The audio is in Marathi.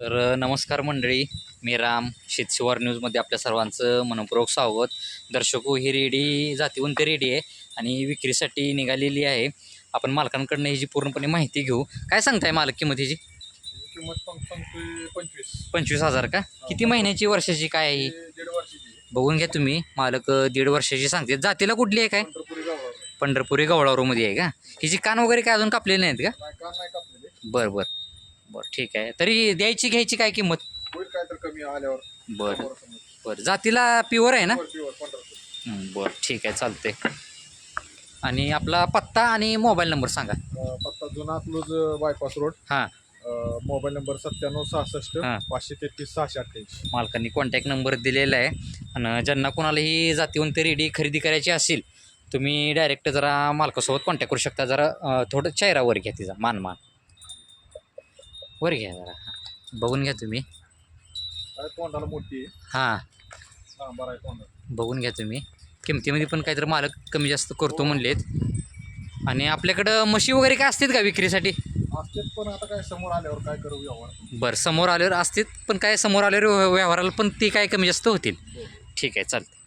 तर नमस्कार मंडळी. मी राम. शेतशिवार न्यूजमध्ये आपल्या सर्वांचं मनपूर्वक स्वागत. दर्शक हो, ही रेडी जातीवंत रेडी आहे आणि विक्रीसाठी निघालेली आहे. आपण मालकांकडनं ही जी पूर्णपणे माहिती घेऊ. काय सांगताय मालक किंमत सांगतोय पंचवीस. पंचवीस हजार का? किती महिन्याची वर्षाची काय आहे ही? बघून घ्या तुम्ही. मालक दीड वर्षाची सांगते. जातीला कुठली आहे काय? पंढरपुरी गवळावरूमध्ये आहे का? हिची कान वगैरे काय अजून कापलेले नाहीत का? बरं बरं. बरं ठीक आहे. तरी द्यायची घ्यायची काय किंमत? होईल काय तर कमी आल्यावर. बरं. समोर समोर. बरं जातीला प्युअर आहे ना? हं, बरं ठीक आहे चालते आणि आपला पत्ता आणि मोबाईल नंबर सांगा. अं, पत्ता जुना अकलूज बायपास रोड हां. मोबाईल नंबर सत्त्याण्णव सहासष्ट हा. पाचशे तेहतीस सहाशे अठ्ठ्याऐंशी. मालकांनी कॉन्टॅक्ट नंबर दिलेला आहे. आणि ज्यांना कोणालाही जातीवंत रेडी खरेदी करायची असेल तुम्ही डायरेक्ट जरा मालकासोबत कॉन्टॅक्ट करू शकता. जरा अं, थोडं चेहरा वर घ्या तिचा मान मान. वर घ्या जरा. हां. बघून घ्या तुम्ही. तोंडाला मोठी हां. सांबार आहे तोंडाला. बघून घ्या तुम्ही. किमतीमध्ये पण काहीतरी मालक कमी जास्त करतो म्हणलेत. आणि आपल्याकडं म्हशी वगैरे काय असतात का विक्रीसाठी? असतेच पण आता काय समोर आल्यावर काय करू व्यवहार? बरं समोर आल्यावर असतील पण काय समोर आल्यावर व्यव- व्यवहाराला पण ती काय कमी जास्त होतील. ठीक आहे चालते